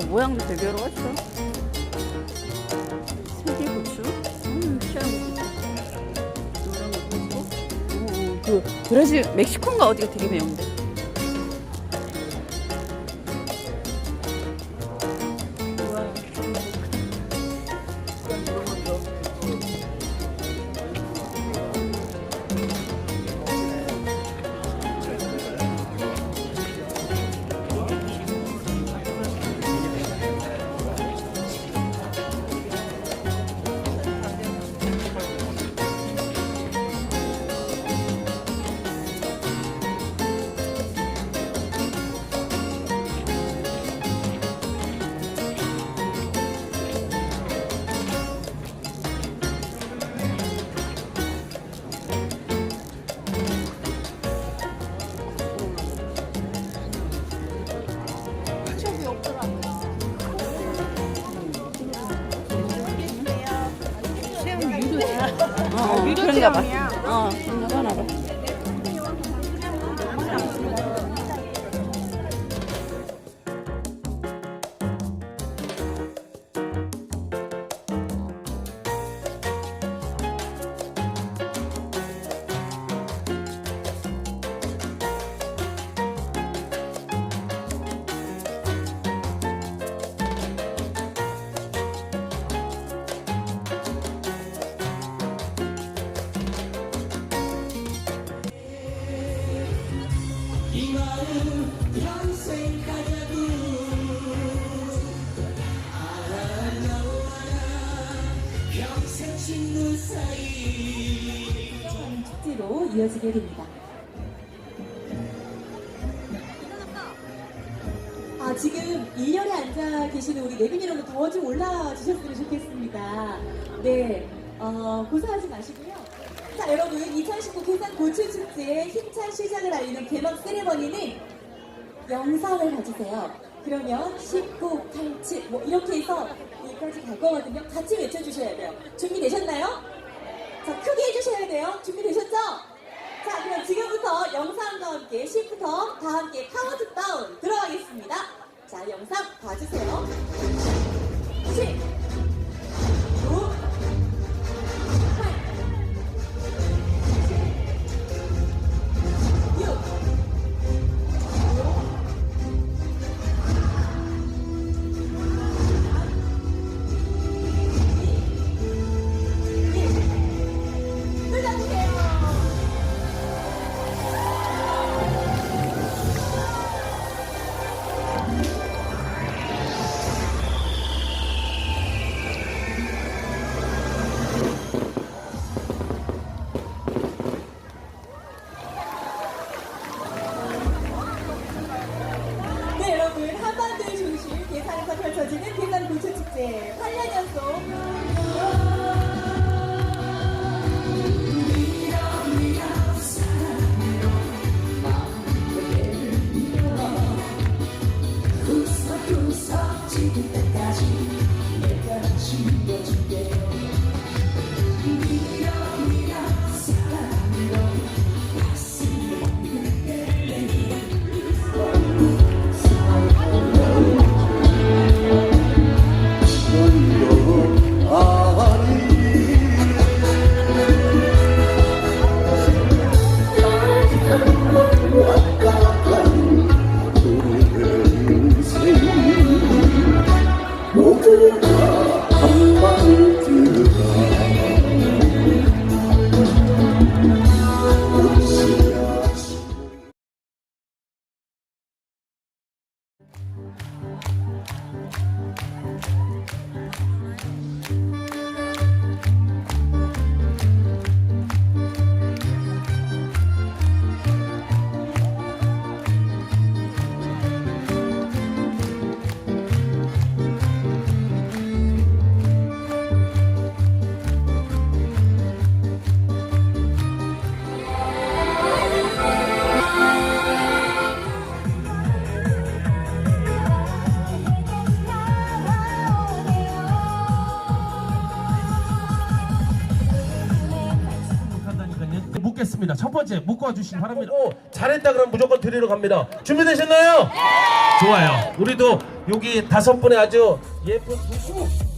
모양도 되게 여러 가지 있어. 세계 고추. 음, 희한한 고추. 노란 것도 있고. 오, 그 브라질 멕시코인가 어디가 되게 매운데. 어, 어, 그런가 봐. 어, 그런가 봐. 이 마음 평생 가자고 알아 너와 나 평생 친구 사이 축제로 이어지게 됩니다. 아, 지금 1년에 앉아 계시는 우리 내빈 여러분 더좀 올라와 주셨으면 좋겠습니다. 네, 어, 고생하지 마시고요. 자, 여러분, 2019 계산 고추축제의 힘찬 시작을 알리는 개막 세레머니는 영상을 봐주세요. 그러면 19, 87, 뭐 이렇게 해서 여기까지 갈 거거든요. 같이 외쳐주셔야 돼요. 준비되셨나요? 자, 크게 해주셔야 돼요. 준비되셨죠? 자, 그럼 지금부터 영상과 함께 시프터 다 함께 카운트다운 들어가겠습니다. 자, 영상 봐주세요. 10, 받겠습니다. 첫 번째 묶어 주시기 바랍니다. 오, 잘했다 그러면 무조건 드리러 갑니다. 준비되셨나요? 좋아요. 우리도 여기 다섯 분의 아주 예쁜 부부